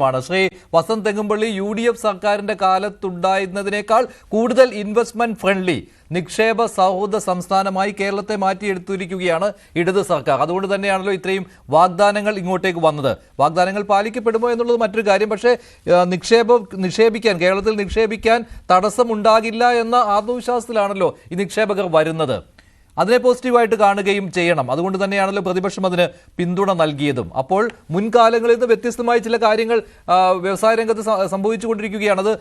മാണ്. Sri Vasanth Thengumpally U D F സർക്കാരിന്റെ കാലത്തുണ്ടായിരുന്നതിനേക്കാൾ കൂടുതൽ ഇൻവെസ്റ്റ്മെന്റ് ഫ്രണ്ട്ലി നിക്ഷേപ സൗഹൃദ സംസ്ഥാനമായി കേരളത്തെ മാറ്റിയെടുത്തിരിക്കുകയാണ് ഇടത് സർക്കാർ. അതുകൊണ്ട് തന്നെയാണല്ലോ ഇത്രയും വാഗ്ദാനങ്ങൾ ഇങ്ങോട്ടേക്ക് വന്നത്. വാഗ്ദാനങ്ങൾ പാലിക്കപ്പെടുമോ എന്നുള്ളത് മറ്റൊരു കാര്യം. പക്ഷേ നിക്ഷേപം നിക്ഷേപിക്കാൻ കേരളത്തിൽ നിക്ഷേപിക്കാൻ തടസ്സമുണ്ടാകില്ല എന്ന ആത്മവിശ്വാസത്തിലാണല്ലോ ഈ നിക്ഷേപകർ വരുന്നത്. അതിനെ പോസിറ്റീവായിട്ട് കാണുകയും ചെയ്യണം. അതുകൊണ്ട് തന്നെയാണല്ലോ പ്രതിപക്ഷം അതിന് പിന്തുണ നൽകിയതും. അപ്പോൾ മുൻകാലങ്ങളിൽ നിന്ന് വ്യത്യസ്തമായ ചില കാര്യങ്ങൾ വ്യവസായ രംഗത്ത് സംഭവിച്ചുകൊണ്ടിരിക്കുകയാണ്. അത്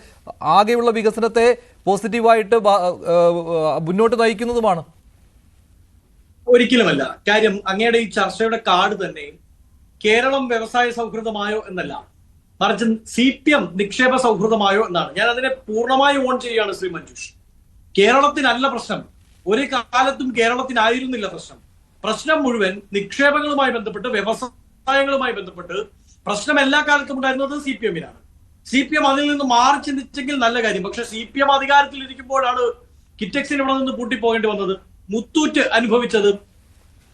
ആകെയുള്ള വികസനത്തെ പോസിറ്റീവായിട്ട് മുന്നോട്ട് നയിക്കുന്നതുമാണ്. ഒരിക്കലുമല്ല. കാര്യം അങ്ങയുടെ ഈ ചർച്ചയുടെ കാർഡ് തന്നെ കേരളം വ്യവസായ സൗഹൃദമായോ എന്നല്ല. മറിച്ച് സി പി എം നിക്ഷേപ സൗഹൃദമായോ എന്നാണ്. ഞാൻ അതിനെ പൂർണമായി ഓൺ ചെയ്യുകയാണ് ശ്രീ മഞ്ജുഷ്. കേരളത്തിനല്ല പ്രശ്നം. ഒരു കാലത്തും കേരളത്തിനായിരുന്നില്ല പ്രശ്നം. പ്രശ്നം മുഴുവൻ നിക്ഷേപങ്ങളുമായി ബന്ധപ്പെട്ട് വ്യവസായങ്ങളുമായി ബന്ധപ്പെട്ട് പ്രശ്നം എല്ലാ കാലത്തും ഉണ്ടായിരുന്നത് സി പി എമ്മിനാണ്. സി പി എം അതിൽ നിന്ന് മാറി ചിന്തിച്ചെങ്കിൽ നല്ല കാര്യം. പക്ഷെ സി പി എം അധികാരത്തിൽ ഇരിക്കുമ്പോഴാണ് കിറ്റക്സിന് ഇവിടെ നിന്ന് പൂട്ടിപ്പോകേണ്ടി വന്നത്. മുത്തൂറ്റ് അനുഭവിച്ചത്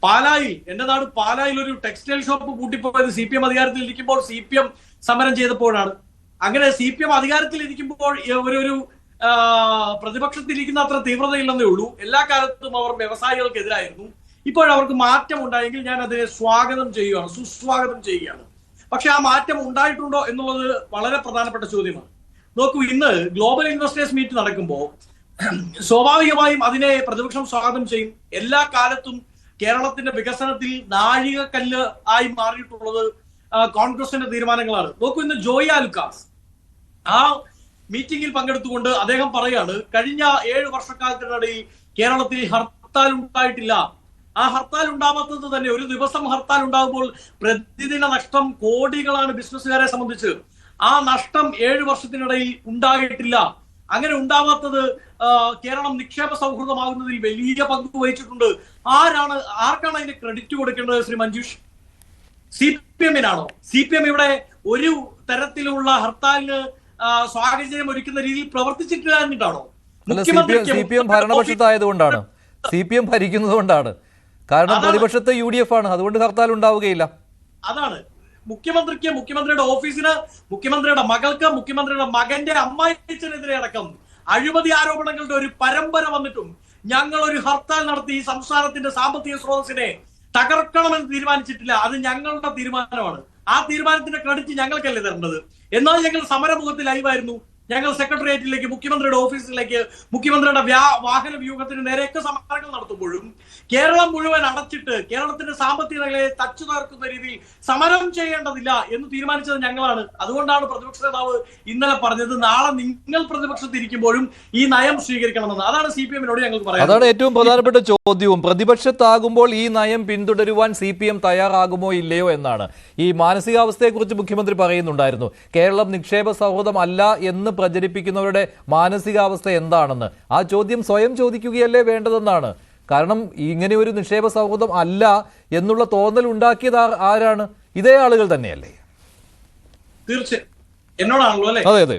പാലായിൽ എന്റെ നാട് പാലായിൽ ഒരു ടെക്സ്റ്റൈൽ ഷോപ്പ് പൂട്ടിപ്പോയത് സി പി എം അധികാരത്തിൽ ഇരിക്കുമ്പോൾ സി പി എം സമരം ചെയ്തപ്പോഴാണ്. അങ്ങനെ സി പി എം അധികാരത്തിൽ ഇരിക്കുമ്പോൾ ഒരു ഒരു പ്രതിപക്ഷത്തിരിക്കുന്ന അത്ര തീവ്രതയില്ലെന്നേ ഉള്ളൂ. എല്ലാ കാലത്തും അവർ വ്യവസായികൾക്കെതിരായിരുന്നു. ഇപ്പോഴവർക്ക് മാറ്റം ഉണ്ടായെങ്കിൽ ഞാൻ അതിനെ സ്വാഗതം ചെയ്യുകയാണ് സുസ്വാഗതം ചെയ്യുകയാണ്. പക്ഷെ ആ മാറ്റം ഉണ്ടായിട്ടുണ്ടോ എന്നുള്ളത് വളരെ പ്രധാനപ്പെട്ട ചോദ്യമാണ്. നോക്കൂ ഇന്ന് ഗ്ലോബൽ ഇൻവെസ്റ്റേഴ്സ് മീറ്റ് നടക്കുമ്പോൾ സ്വാഭാവികമായും അതിനെ പ്രതിപക്ഷം സ്വാഗതം ചെയ്യും. എല്ലാ കാലത്തും കേരളത്തിന്റെ വികസനത്തിൽ നാഴികക്കല്ല് ആയി മാറിയിട്ടുള്ളത് കോൺഗ്രസിന്റെ തീരുമാനങ്ങളാണ്. നോക്കൂ ഇന്ന് ജോയി ആലുക്കാസ് ആ മീറ്റിംഗിൽ പങ്കെടുത്തുകൊണ്ട് അദ്ദേഹം പറയാണ് കഴിഞ്ഞ ഏഴ് വർഷക്കാലത്തിനിടയിൽ കേരളത്തിൽ ഹർത്താൽ ഉണ്ടായിട്ടില്ല. ആ ഹർത്താൽ ഉണ്ടാവാത്തത് തന്നെ ഒരു ദിവസം ഹർത്താൽ ഉണ്ടാകുമ്പോൾ പ്രതിദിന നഷ്ടം കോടികളാണ് ബിസിനസ്സുകാരെ സംബന്ധിച്ച്. ആ നഷ്ടം ഏഴ് വർഷത്തിനിടയിൽ ഉണ്ടായിട്ടില്ല. അങ്ങനെ ഉണ്ടാവാത്തത് കേരളം നിക്ഷേപ സൗഹൃദമാകുന്നതിൽ വലിയ പങ്ക് വഹിച്ചിട്ടുണ്ട്. ആരാണ് ആർക്കാണ് അതിന്റെ ക്രെഡിറ്റ് കൊടുക്കേണ്ടത് ശ്രീ മഞ്ജുഷ്? സി പി എമ്മിനാണോ? സി പി എം ഇവിടെ ഒരു തരത്തിലുള്ള ഹർത്താലിന് സ്വാഗതം ഒരുക്കുന്ന രീതിയിൽ പ്രവർത്തിച്ചിട്ടില്ല എന്നിട്ടാണോ? സി പി എം ഭരണപക്ഷത്തായതുകൊണ്ടാണ്. സി പി എം ഭരിക്കുന്നത് കൊണ്ടാണ് കാരണം പ്രതിപക്ഷത്ത് യു ഡി എഫ് ആണ്. അതുകൊണ്ട് ഹർത്താൽ ഉണ്ടാവുകയില്ല. അതാണ്. മുഖ്യമന്ത്രിക്ക് മുഖ്യമന്ത്രിയുടെ ഓഫീസിന് മുഖ്യമന്ത്രിയുടെ മകൾക്ക് മുഖ്യമന്ത്രിയുടെ മകന്റെ അമ്മായിച്ചനെതിരെ അടക്കം അഴിമതി ആരോപണങ്ങളുടെ ഒരു പരമ്പര വന്നിട്ടും ഞങ്ങൾ ഒരു ഹർത്താൽ നടത്തി ഈ സംസ്ഥാനത്തിന്റെ സാമ്പത്തിക സ്രോതസ്സിനെ തകർക്കണമെന്ന് തീരുമാനിച്ചിട്ടില്ല. അത് ഞങ്ങളുടെ തീരുമാനമാണ്. ആ തീരുമാനത്തിന്റെ ക്രെഡിറ്റ് ഞങ്ങൾക്കല്ലേ തരേണ്ടത്? എന്നാൽ ഞങ്ങൾ സമരമുഖത്ത് ലൈവായിരുന്നു ഞങ്ങൾ സെക്രട്ടേറിയറ്റിലേക്ക് മുഖ്യമന്ത്രിയുടെ ഓഫീസിലേക്ക് മുഖ്യമന്ത്രിയുടെ വാഹന വ്യൂഹത്തിന് നേരെയൊക്കെ സമരങ്ങൾ നടത്തുമ്പോഴും കേരളം മുഴുവൻ അടച്ചിട്ട് കേരളത്തിന്റെ സാമ്പത്തിക നിലയെ തച്ചു തകർക്കുന്ന രീതിയിൽ സമരം ചെയ്യേണ്ടതില്ല എന്ന് തീരുമാനിച്ചത് ഞങ്ങളാണ്. അതുകൊണ്ടാണ് പ്രതിപക്ഷ നേതാവ് ഇന്നലെ പറഞ്ഞത് നാളെ നിങ്ങൾ പ്രതിപക്ഷത്തിരിക്കുമ്പോഴും ഈ നയം സ്വീകരിക്കണമെന്ന്. അതാണ് സി പി എമ്മിനോട് ഞങ്ങൾക്ക് പറയുന്നത് അതാണ് ഏറ്റവും പ്രധാനപ്പെട്ട ചോദ്യവും. പ്രതിപക്ഷത്താകുമ്പോൾ ഈ നയം പിന്തുടരുവാൻ സി പി എം തയ്യാറാകുമോ ഇല്ലയോ എന്നാണ്. ഈ മാനസികാവസ്ഥയെക്കുറിച്ച് മുഖ്യമന്ത്രി പറയുന്നുണ്ടായിരുന്നു. കേരളം നിക്ഷേപ സൗഹൃദം അല്ല എന്ന് പ്രചരിപ്പിക്കുന്നവരുടെ മാനസികാവസ്ഥ എന്താണെന്ന്? ആ ചോദ്യം സ്വയം ചോദിക്കുകയല്ലേ വേണ്ടതെന്നാണ്. കാരണം ഇങ്ങനെ ഒരു നിക്ഷേപ സൗഹൃദം അല്ല എന്നുള്ള തോന്നൽ ഉണ്ടാക്കിയത് ആരാണ്? ഇതേ ആളുകൾ തന്നെയല്ലേ. തീർച്ചയായും എന്നോടാണല്ലോ അല്ലേ? അതെ അതെ.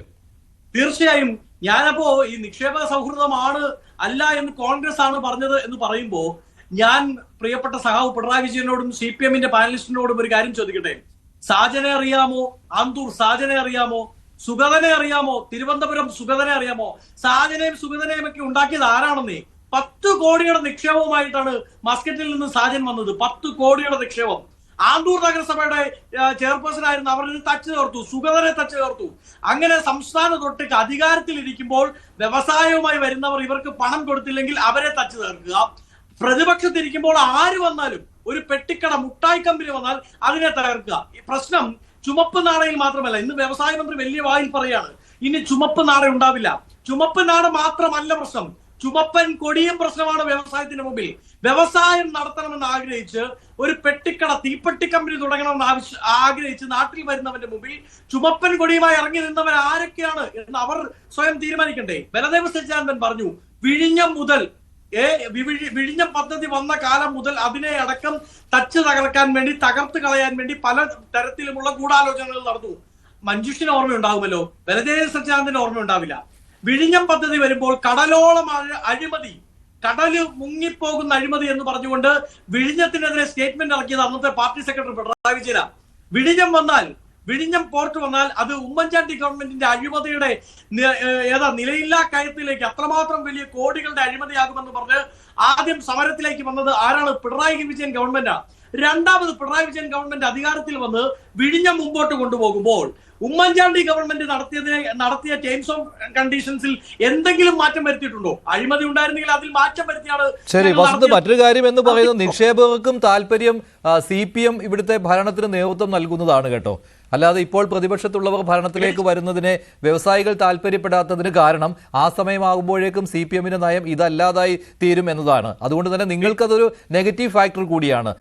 തീർച്ചയായും ഞാനപ്പോ ഈ നിക്ഷേപ സൗഹൃദമാണ് അല്ല എന്ന് കോൺഗ്രസ് ആണ് പറഞ്ഞത് എന്ന് പറയുമ്പോ ഞാൻ പ്രിയപ്പെട്ട സഹാവ് പിണറായി വിജയനോടും സി പി എമ്മിന്റെ പാനലിസ്റ്റിനോടും ഒരു കാര്യം ചോദിക്കട്ടെ? സാജനെ അറിയാമോ? ആന്തൂർ സാജനെ അറിയാമോ? സുഗതനെ അറിയാമോ? തിരുവനന്തപുരം സുഗതനെ അറിയാമോ? സാജനെയും സുഗതനെയും ഒക്കെ ഉണ്ടാക്കിയത് ആരാണെന്നേ? പത്ത് കോടിയുടെ നിക്ഷേപവുമായിട്ടാണ് മസ്കറ്റിൽ നിന്ന് സാജൻ വന്നത്. പത്ത് കോടിയുടെ നിക്ഷേപം. ആന്തൂർ നഗരസഭയുടെ ചെയർപേഴ്സൺ ആയിരുന്നു ഇത് തച്ചു ചേർത്തു. സുഗതനെ തച്ചു ചേർത്തു. അങ്ങനെ സംസ്ഥാന തൊട്ട് അധികാരത്തിൽ ഇരിക്കുമ്പോൾ വ്യവസായവുമായി വരുന്നവർ ഇവർക്ക് പണം കൊടുത്തില്ലെങ്കിൽ അവരെ തച്ചു ചേർക്കുക. പ്രതിപക്ഷത്തിരിക്കുമ്പോൾ ആര് വന്നാലും ഒരു പെട്ടിക്കട മുട്ടായി കമ്പനി വന്നാൽ അതിനെ തകർക്കുക. ഈ പ്രശ്നം ചുമപ്പ് നാടയിൽ മാത്രമല്ല ഇന്ന് വ്യവസായ മന്ത്രി വലിയ വായിൽ പറയാണ് ഇനി ചുമപ്പ് നാട ഉണ്ടാവില്ല. ചുമപ്പ് നാട മാത്രമല്ല പ്രശ്നം. ചുമപ്പൻ കൊടിയും പ്രശ്നമാണ് വ്യവസായത്തിന്റെ മുമ്പിൽ. വ്യവസായം നടത്തണമെന്ന് ആഗ്രഹിച്ച് ഒരു പെട്ടിക്കട തീപ്പെട്ടി കമ്പനി തുടങ്ങണമെന്ന് ആഗ്രഹിച്ച് നാട്ടിൽ വരുന്നവന്റെ മുമ്പിൽ ചുമപ്പൻ കൊടിയുമായി ഇറങ്ങി നിന്നവർ ആരൊക്കെയാണ് എന്ന് അവർ സ്വയം തീരുമാനിക്കണ്ടേ? ബലദേവ സച്ചാനന്ദൻ പറഞ്ഞു വിഴിഞ്ഞം മുതൽ വിഴിഞ്ഞം പദ്ധതി വന്ന കാലം മുതൽ അതിനെ അടക്കം തച്ച് തകർക്കാൻ വേണ്ടി തകർത്ത് കളയാൻ വേണ്ടി പല തരത്തിലുമുള്ള ഗൂഢാലോചനകൾ നടന്നു. മഞ്ജുഷിന് ഓർമ്മയുണ്ടാകുമല്ലോ ബലദേവ സച്ചിദാനന്ദന് ഓർമ്മയുണ്ടാവില്ല. വിഴിഞ്ഞം പദ്ധതി വരുമ്പോൾ കടലോളം അഴ- അഴിമതി കടൽ മുങ്ങിപ്പോകുന്ന അഴിമതി എന്ന് പറഞ്ഞുകൊണ്ട് വിഴിഞ്ഞത്തിനെതിരെ സ്റ്റേറ്റ്മെന്റ് ഇറക്കിയത് അന്നത്തെ പാർട്ടി സെക്രട്ടറി പിണറായി വിജയനാണ്. വിഴിഞ്ഞം വന്നാൽ വിഴിഞ്ഞം പോർട്ട് വന്നാൽ അത് ഉമ്മൻചാണ്ടി ഗവൺമെന്റിന്റെ അഴിമതിയുടെ ഏതാ നിലയില്ലാ കയത്തിലേക്ക് അത്രമാത്രം വലിയ കോടികളുടെ അഴിമതിയാകുമെന്ന് പറഞ്ഞ് ആദ്യം സമരത്തിലേക്ക് വന്നത് ആരാണ്? പിണറായി വിജയൻ ഗവൺമെന്റാ. രണ്ടാമത് പിണറായി വിജയൻ ഗവൺമെന്റ് അധികാരത്തിൽ വന്ന് വിഴിഞ്ഞം മുമ്പോട്ട് കൊണ്ടുപോകുമ്പോൾ ഉമ്മൻചാണ്ടി ഗവൺമെന്റ് നടത്തിയതിനെ നടത്തിയ ടേംസ് ഓഫ് കണ്ടീഷൻസിൽ എന്തെങ്കിലും മാറ്റം വരുത്തിയിട്ടുണ്ടോ? അഴിമതി ഉണ്ടായിരുന്നെങ്കിൽ അതിൽ മാറ്റം വരുത്തിയാണ് ശരി വസന്ത് മറ്റൊരു കാര്യം എന്ന് പറയുന്നത് നിക്ഷേപകർക്കും താല്പര്യം സി പി എം ഇവിടുത്തെ ഭരണത്തിന് നേതൃത്വം നൽകുന്നതാണ് കേട്ടോ. അല്ലാതെ ഇപ്പോൾ പ്രതിപക്ഷത്തുള്ളവർ ഭരണത്തിലേക്ക് വരുന്നതിനെ വ്യവസായികൾ താല്പര്യപ്പെടാത്തതിന് കാരണം ആ സമയമാകുമ്പോഴേക്കും സി പി എമ്മിന്റെ നയം ഇതല്ലാതായി തീരും എന്നതാണ്. അതുകൊണ്ട് തന്നെ നിങ്ങൾക്കതൊരു നെഗറ്റീവ് ഫാക്ടർ കൂടിയാണ്.